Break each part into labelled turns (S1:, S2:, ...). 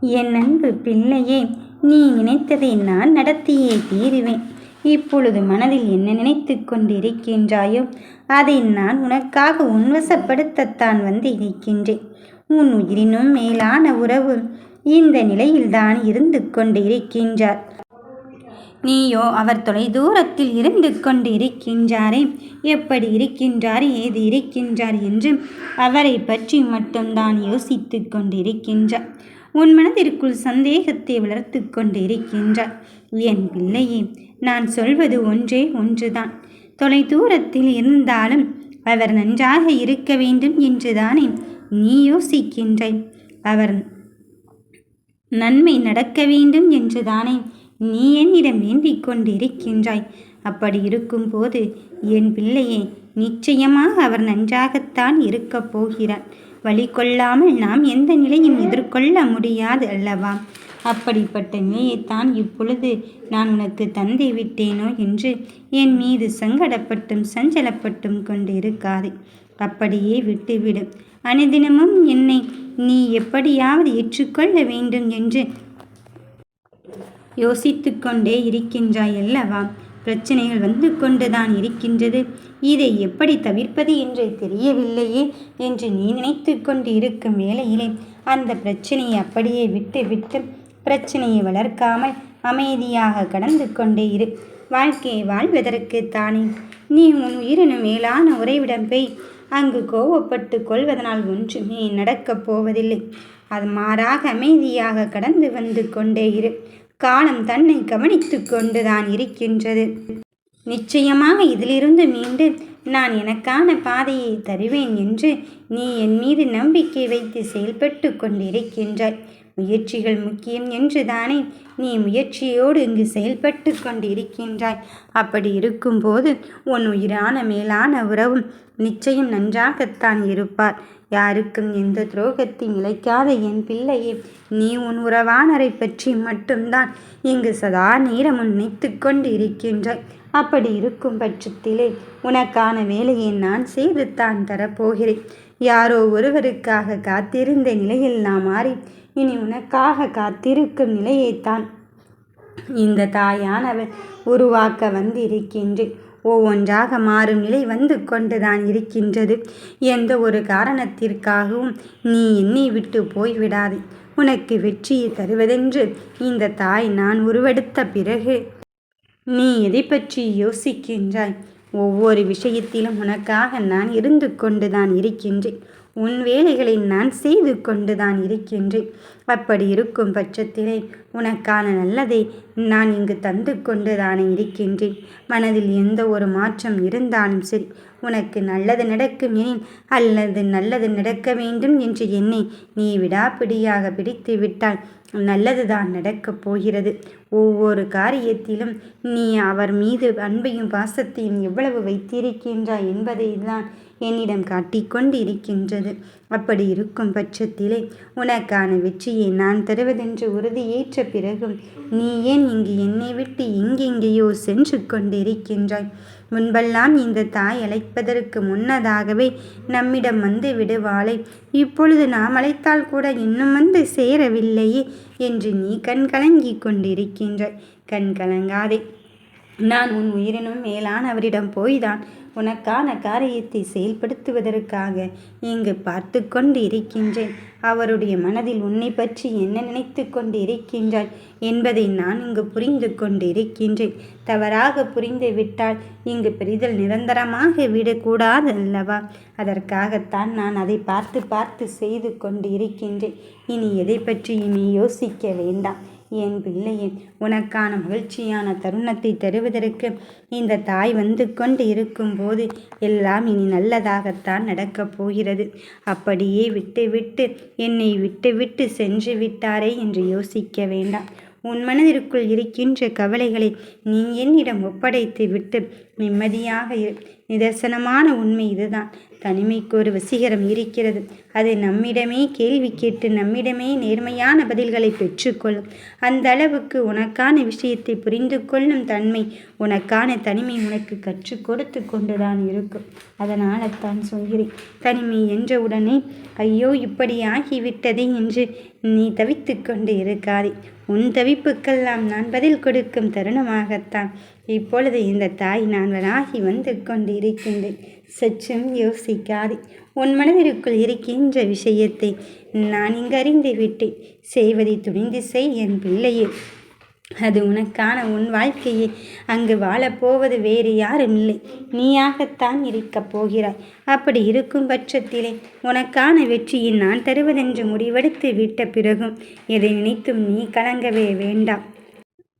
S1: என் அன்பு பிள்ளையே நீ நினைத்ததை நான் நடத்தியே தீருவேன். இப்பொழுது மனதில் என்ன நினைத்து கொண்டிருக்கின்றாயோ அதை நான் உனக்காக உன்வசப்படுத்தத்தான் வந்து இருக்கின்றேன். உன் உயிரினும் மேலான உறவு இந்த நிலையில்தான் இருந்து கொண்டிருக்கின்றார். நீயோ அவர் தொலை தூரத்தில் இருந்து கொண்டு இருக்கின்றாரே எப்படி இருக்கின்றார் ஏது இருக்கின்றார் என்று அவரை பற்றி மட்டும்தான் யோசித்து கொண்டிருக்கின்றார். உன் மனதிற்குள் சந்தேகத்தை வளர்த்து கொண்டிருக்கின்றார் என் பிள்ளையே நான் சொல்வது ஒன்றே ஒன்றுதான். தொலை தூரத்தில் இருந்தாலும் அவர் நன்றாக இருக்க வேண்டும் என்றுதானே நீ யோசிக்கின்றாய். அவர் நன்மை நடக்க வேண்டும் என்றுதானே நீ என்னிடம் வேண்டிக் கொண்டிருக்கின்றாய். அப்படி இருக்கும்போது என் பிள்ளையே நிச்சயமாக அவர் நன்றாகத்தான் இருக்கப் போகிறார். வழி கொள்ளாமல் நாம் எந்த நிலையும் எதிர்கொள்ள முடியாது அல்லவா? அப்படிப்பட்ட நிலையைத்தான் இப்பொழுது நான் உனக்கு தந்தை விட்டேனோ என்று என் மீது சங்கடப்பட்டும் சஞ்சலப்பட்டும் கொண்டு இருக்காது அப்படியே விட்டுவிடும் அனுதினமும் என்னை நீ எப்படியாவது ஏற்றுக்கொள்ள வேண்டும் என்று யோசித்து கொண்டே இருக்கின்றாய் அல்லவா? பிரச்சனைகள் வந்து கொண்டுதான் இருக்கின்றது. இதை எப்படி தவிர்ப்பது என்று தெரியவில்லையே என்று நீ நினைத்து கொண்டு இருக்கும் வேளையிலே அந்த பிரச்சனையை அப்படியே விட்டு விட்டு பிரச்சனையை வளர்க்காமல் அமைதியாக கடந்து கொண்டே இரு. வாழ்க்கையை வாழ்வதற்கு தானே. நீ உன் உயிரினும் மேலான உறைவிடம் போய் அங்கு கோவப்பட்டு கொள்வதனால் ஒன்றுமே நடக்கப் போவதில்லை. அது மாறாக அமைதியாக கடந்து வந்து கொண்டே இரு. காலம் தன்னை கவனித்து கொண்டுதான் இருக்கின்றது. நிச்சயமாக இதிலிருந்து மீண்டு நான் எனக்கான பாதையை தருவேன் என்று நீ என் மீது நம்பிக்கை வைத்து செயல்பட்டு கொண்டிருக்கின்றாய். முயற்சிகள் முக்கியம் என்று தானே நீ முயற்சியோடு இங்கு செயல்பட்டு கொண்டிருக்கின்றாய். அப்படி இருக்கும்போது உன் உயிரான மேலான உறவும் நிச்சயம் நன்றாகத்தான் இருப்பார். யாருக்கும் எந்த துரோகத்தையும் இழைக்காத என் பிள்ளையே நீ உன் உறவானரை பற்றி மட்டும்தான் இங்கு சதா நேரம் நினைத்து கொண்டு இருக்கின்றாய் அப்படி இருக்கும் பட்சத்திலே உனக்கான வேலையை நான் செய்து தான் தரப்போகிறேன். யாரோ ஒருவருக்காக காத்திருந்த நிலையில் நான் மாறி இனி உனக்காக காத்திருக்கும் நிலையைத்தான். இந்த தாயானவள் உருவாக்க வந்திருக்கின்றேன் ஒவ்வொன்றாக மாறும் நிலை வந்து கொண்டுதான் இருக்கின்றது. எந்த ஒரு காரணத்திற்காகவும் நீ என்னை விட்டு போய்விடாது. உனக்கு வெற்றியை தருவதென்று இந்த தாய் நான் உருவெடுத்த பிறகு நீ எதை பற்றி யோசிக்கின்றாய்? ஒவ்வொரு விஷயத்திலும் உனக்காக நான் இருந்து கொண்டுதான் இருக்கின்றேன். உன் வேலைகளை நான் செய்து கொண்டுதான் இருக்கின்றேன். அப்படி இருக்கும் பட்சத்திலே உனக்கான நல்லதை நான் இங்கு தந்து கொண்டுதானே இருக்கின்றேன். மனதில் எந்த ஒரு மாற்றம் இருந்தாலும் சரி உனக்கு நல்லது நடக்கும் எனில் அல்லது நல்லது நடக்க வேண்டும் என்று என்னை நீ விடாப்பிடியாக பிடித்து விட்டால் நல்லதுதான் நடக்கப் போகிறது. ஒவ்வொரு காரியத்திலும் நீ அவர் மீது அன்பையும் பாசத்தையும் எவ்வளவு வைத்திருக்கின்றாய் என்பதை தான் என்னிடம் காட்டிக்கொண்டு இருக்கின்றது அப்படி இருக்கும் பட்சத்திலே உனக்கான வெற்றியை நான் தருவதென்று உறுதியேற்ற பிறகும் நீ ஏன் இங்கு என்னை விட்டு எங்கெங்கேயோ சென்று கொண்டிருக்கின்றாய்? முன்பெல்லாம் இந்த தாய் அழைப்பதற்கு முன்னதாகவே நம்மிடம் வந்து விடுவாளை. இப்பொழுது நாம் அழைத்தால் கூட இன்னும் வந்து சேரவில்லையே என்று நீ கண் கலங்கி கொண்டிருக்கின்றாய். கண் கலங்காதே நான் உன் உயிரினும் மேலான அவரிடம் போய்தான் உனக்கான காரியத்தை செயல்படுத்துவதற்காக இங்கு பார்த்து கொண்டு இருக்கின்றேன் அவருடைய மனதில் உன்னை பற்றி என்ன நினைத்து கொண்டு இருக்கின்றாய் என்பதை நான் இங்கு புரிந்து கொண்டு இருக்கின்றேன் தவறாக புரிந்து விட்டால் இங்கு பெரிதல் நிரந்தரமாக விடக்கூடாது அல்லவா? அதற்காகத்தான் நான் அதை பார்த்து பார்த்து செய்து கொண்டு இருக்கின்றேன் இனி எதை பற்றியும் இனி யோசிக்க வேண்டாம். என் பிள்ளையே உனக்கான மகிழ்ச்சியான தருணத்தை தருவதற்கு இந்த தாய் வந்து கொண்டு இருக்கும்போது எல்லாம் இனி நல்லதாகத்தான் நடக்கப் போகிறது. அப்படியே விட்டுவிட்டு என்னை விட்டுவிட்டு சென்று விட்டாரே என்று யோசிக்க வேண்டாம். உன் மனதிற்குள் இருக்கின்ற கவலைகளை நீ என்னிடம் ஒப்படைத்து விட்டு நிம்மதியாக இரு. நிதர்சனமான உண்மை இதுதான். தனிமைக்கு ஒரு வசீகரம் இருக்கிறது. அது நம்மிடமே கேள்வி கேட்டு நம்மிடமே நேர்மையான பதில்களை பெற்றுக்கொள்ளும். அந்த அளவுக்கு உனக்கான விஷயத்தை புரிந்து கொள்ளும் தன்மை உனக்கான தனிமை உனக்கு கற்றுக் கொடுத்து கொண்டுதான் இருக்கும். அதனால் தான் சொல்கிறேன் தனிமை என்ற உடனே ஐயோ இப்படி ஆகிவிட்டதே என்று நீ தவித்து கொண்டு இருக்காதே. உன் தவிப்புக்கெல்லாம் நான் பதில் கொடுக்கும் தருணமாகத்தான். இப்பொழுது இந்த தாய் நான்வனாகி வந்து கொண்டு இருக்கின்றேன் சற்றும் யோசிக்காதே உன் மனதிற்குள் இருக்கின்ற விஷயத்தை நான் இங்கு அறிந்து விட்டேன். செய்வதை துணிந்து செய் என் பிள்ளையே. அது உனக்கான உன் வாழ்க்கையே. அங்கு வாழப்போவது வேறு யாரும் இல்லை. நீயாகத்தான் இருக்கப் போகிறாய். அப்படி இருக்கும் பட்சத்திலே உனக்கான வெற்றியை நான் தருவதென்று முடிவெடுத்து விட்ட பிறகும் எதை நினைத்தும் நீ கலங்கவே வேண்டாம்.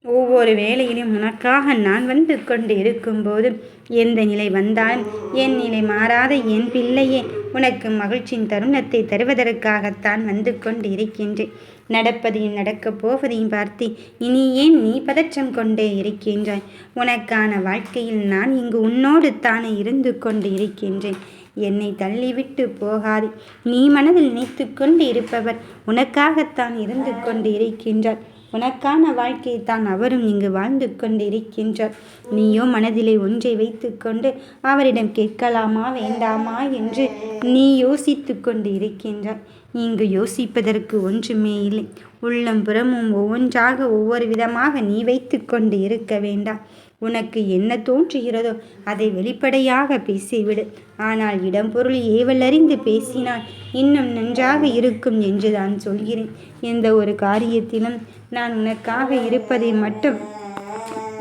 S1: ஒவ்வொரு வேளையிலும் உனக்காக நான் வந்து கொண்டு இருக்கும்போது எந்த நிலை வந்தாலும் என் நிலை மாறாத என் பிள்ளையே உனக்கு மகிழ்ச்சியின் தருணத்தை தருவதற்காகத்தான் வந்து கொண்டு இருக்கின்றேன். நடப்பதையும் நடக்கப் போவதையும் பார்த்து இனி ஏன் நீ பதற்றம் கொண்டே இருக்கின்றாய்? உனக்கான வாழ்க்கையில் நான் இங்கு உன்னோடு தானே இருந்து கொண்டு இருக்கின்றேன். என்னை தள்ளிவிட்டு போகாது. நீ மனதில் நினைத்து கொண்டு இருப்பவர் உனக்காகத்தான் இருந்து கொண்டு இருக்கின்றார். உனக்கான வாழ்க்கையை தான் அவரும் இங்கு வாழ்ந்து கொண்டிருக்கின்றார். நீயோ மனதிலே ஒன்றை வைத்துக்கொண்டு அவரிடம் கேட்கலாமா வேண்டாமா என்று நீ யோசித்து கொண்டு இருக்கின்றார் இங்கு யோசிப்பதற்கு ஒன்றுமே இல்லை. உள்ளம் புறமும் ஒவ்வொன்றாக ஒவ்வொரு விதமாக நீ வைத்து கொண்டு இருக்க வேண்டாம். உனக்கு என்ன தோன்றுகிறதோ அதை வெளிப்படையாக பேசிவிடு. ஆனால் இடம் பொருள் ஏவல் அறிந்து பேசினால் இன்னும் நன்றாக இருக்கும் என்று நான் சொல்கிறேன். எந்த ஒரு காரியத்திலும் நான் உனக்காக இருப்பதை மட்டும்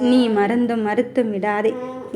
S1: நீ மறந்தும் மறுத்தும் விடாதே.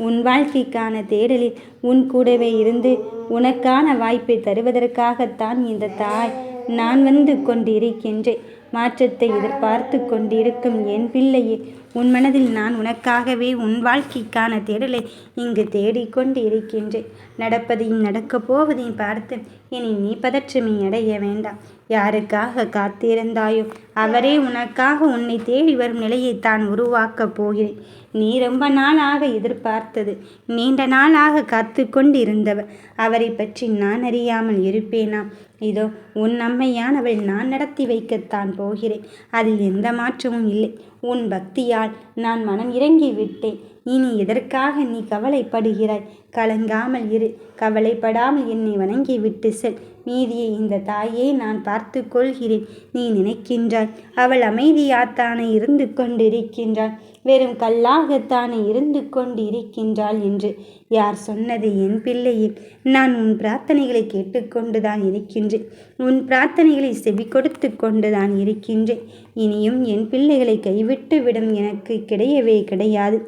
S1: உன் வாழ்க்கைக்கான தேடலில் உன் கூடவே இருந்து உனக்கான வாய்ப்பை தருவதற்காகத்தான் இந்த தாய் நான் வந்து கொண்டிருக்கின்றேன். மாற்றத்தை எதிர்பார்த்து கொண்டிருக்கும் என் பிள்ளையே உன் மனதில் நான் உனக்காகவே உன் வாழ்க்கைக்கான தேடலை இங்கு தேடிக்கொண்டு இருக்கின்றேன் நடப்பதையும் நடக்கப் போவதையும் பார்த்து இனி நீ பதற்றமே அடைய வேண்டாம். யாருக்காக காத்திருந்தாயோ அவரே உனக்காக உன்னை தேடி வரும் நிலையை தான் உருவாக்கப் போகிறேன். நீ ரொம்ப நாளாக எதிர்பார்த்தது நீண்ட நாளாக காத்து கொண்டிருந்தவர் அவரை பற்றி நான் அறியாமல் இருப்பேனா? இதோ உன் அம்மையானவள் நான் நடத்தி வைக்கத்தான் போகிறேன். அதில் எந்த மாற்றமும் இல்லை. உன் பக்தியால் நான் மனம் இறங்கி விட்டேன் இனி எதற்காக நீ கவலைப்படுகிறாய்? கலங்காமல் இரு. கவலைப்படாமல் என்னை வணங்கி விட்டு செல். மீதியை இந்த தாயே நான் பார்த்து கொள்கிறேன் நீ நினைக்கின்றாய். அவள் அமைதியாத்தானே இருந்து கொண்டிருக்கின்றாள். வெறும் கல்லாகத்தானே இருந்து கொண்டு இருக்கின்றாள் என்று யார் சொன்னது என் பிள்ளையே? நான் உன் பிரார்த்தனைகளை கேட்டுக்கொண்டுதான் இருக்கின்றேன். உன் பிரார்த்தனைகளை செவி கொடுத்து கொண்டுதான் இருக்கின்றேன். இனியும் என் பிள்ளைகளை கைவிட்டு விடும் எனக்கு கிடையவே கிடையாது.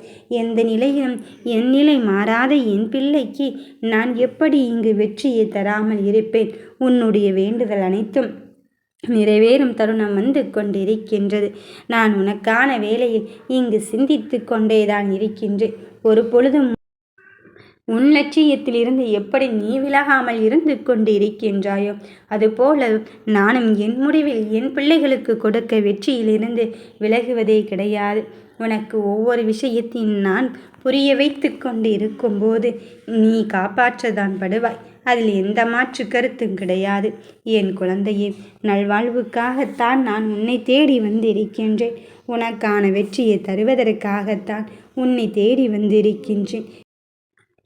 S1: எந்த நிலையிலும் என் நிலை மாறாத என் பிள்ளைக்கு நான் எப்படி இங்கு வெற்றியை தராமல் இருப்பேன்? உன்னுடைய வேண்டுதல் அனைத்தும் நிறைவேறும் தருணம் வந்து கொண்டிருக்கின்றது. நான் உனக்கான வேலையில் இங்கு சிந்தித்து கொண்டேதான் இருக்கின்றேன் ஒரு பொழுதும் உன் லட்சியத்திலிருந்து எப்படி நீ விலகாமல் இருந்து கொண்டு இருக்கின்றாயோ அதுபோல நானும் என் முடிவில் என் பிள்ளைகளுக்கு கொடுக்க வெற்றியிலிருந்து விலகுவதே கிடையாது. உனக்கு ஒவ்வொரு விஷயத்தையும் நான் புரிய வைத்து கொண்டு இருக்கும்போது நீ காப்பாற்றதான் படுவாய். அதில் எந்த மாற்று கருத்தும் கிடையாது. என் குழந்தையே நல்வாழ்வுக்காகத்தான் நான் உன்னை தேடி வந்திருக்கின்றேன். உனக்கான வெற்றியை தருவதற்காகத்தான் உன்னை தேடி வந்திருக்கின்றேன்.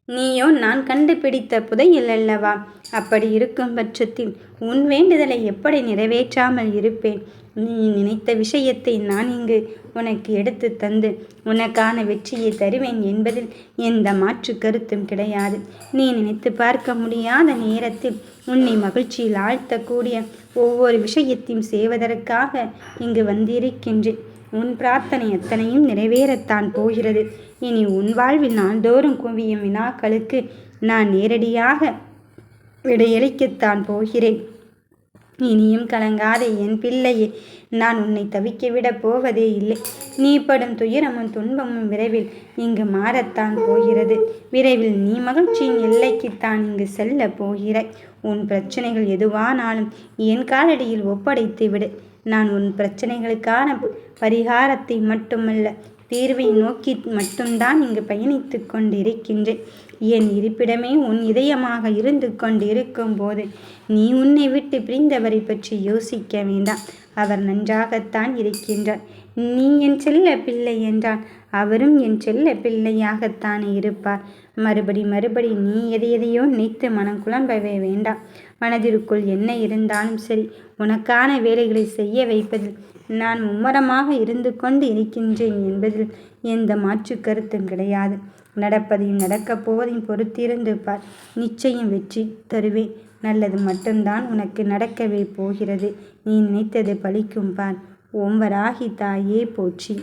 S1: நீயோ நான் கண்டுபிடித்த புதையல் அல்லவா? அப்படி இருக்கும் பட்சத்தில் உன் வேண்டுதலை எப்படி நிறைவேற்றாமல் இருப்பேன்? நீ நினைத்த விஷயத்தை நான் இங்கு உனக்கு எடுத்து தந்து உனக்கான வெற்றியை தருவேன் என்பதில் எந்த மாற்று கருத்தும் கிடையாது. நீ நினைத்து பார்க்க முடியாத நேரத்தில் உன்னை மகிழ்ச்சியில் ஆழ்த்தக்கூடிய ஒவ்வொரு விஷயத்தையும் செய்வதற்காக இங்கு வந்திருக்கின்றேன். உன் பிரார்த்தனை எத்தனையும் நிறைவேறத்தான் போகிறது. இனி உன் வாழ்வில் நாள்தோறும் குவியும் வினாக்களுக்கு நான் நேரடியாக விடையளிக்கத்தான் போகிறேன். இனியும் கலங்காதே என் பிள்ளையே நான் உன்னை தவிக்க விட போவதே இல்லை. நீ படும் துயரமும் துன்பமும் விரைவில் இங்கு மாறத்தான் போகிறது. விரைவில் நீ மகிழ்ச்சியின் எல்லைக்குத்தான் இங்கு செல்ல போகிறாய். உன் பிரச்சனைகள் எதுவானாலும் என் காலடியில் ஒப்படைத்து விடு. நான் உன் பிரச்சனைகளுக்கான பரிகாரத்தை மட்டுமல்ல தீர்வை நோக்கி மட்டும்தான் இங்கு பயணித்து கொண்டிருக்கின்றேன். என் இருப்பிடமே உன் இதயமாக இருந்து கொண்டிருக்கும் போது நீ உன்னை விட்டு பிரிந்தவரை பற்றி யோசிக்க வேண்டாம். அவர் நன்றாகத்தான் இருக்கின்றார். நீ என் செல்ல பிள்ளை என்றால் அவரும் என் செல்ல பிள்ளையாகத்தானே இருப்பார். மறுபடி மறுபடி நீ எதை எதையோ நினைத்து மனம் குழம்பவே வேண்டாம். மனதிற்குள் என்ன இருந்தாலும் சரி உனக்கான வேலைகளை செய்ய வைப்பதில் நான் மும்மரமாக இருந்து கொண்டு இருக்கின்றேன் என்பதில் எந்த மாற்று கருத்தும் கிடையாது. நடப்பதையும் நடக்கப் போவதையும் பொறுத்திருந்து பார். நிச்சயம் வெற்றி தருவேன். நல்லது மட்டும்தான் உனக்கு நடக்கவே போகிறது. நீ நினைத்தது பலிக்கும் பார். ஓம் வராகி தாயே போற்றி.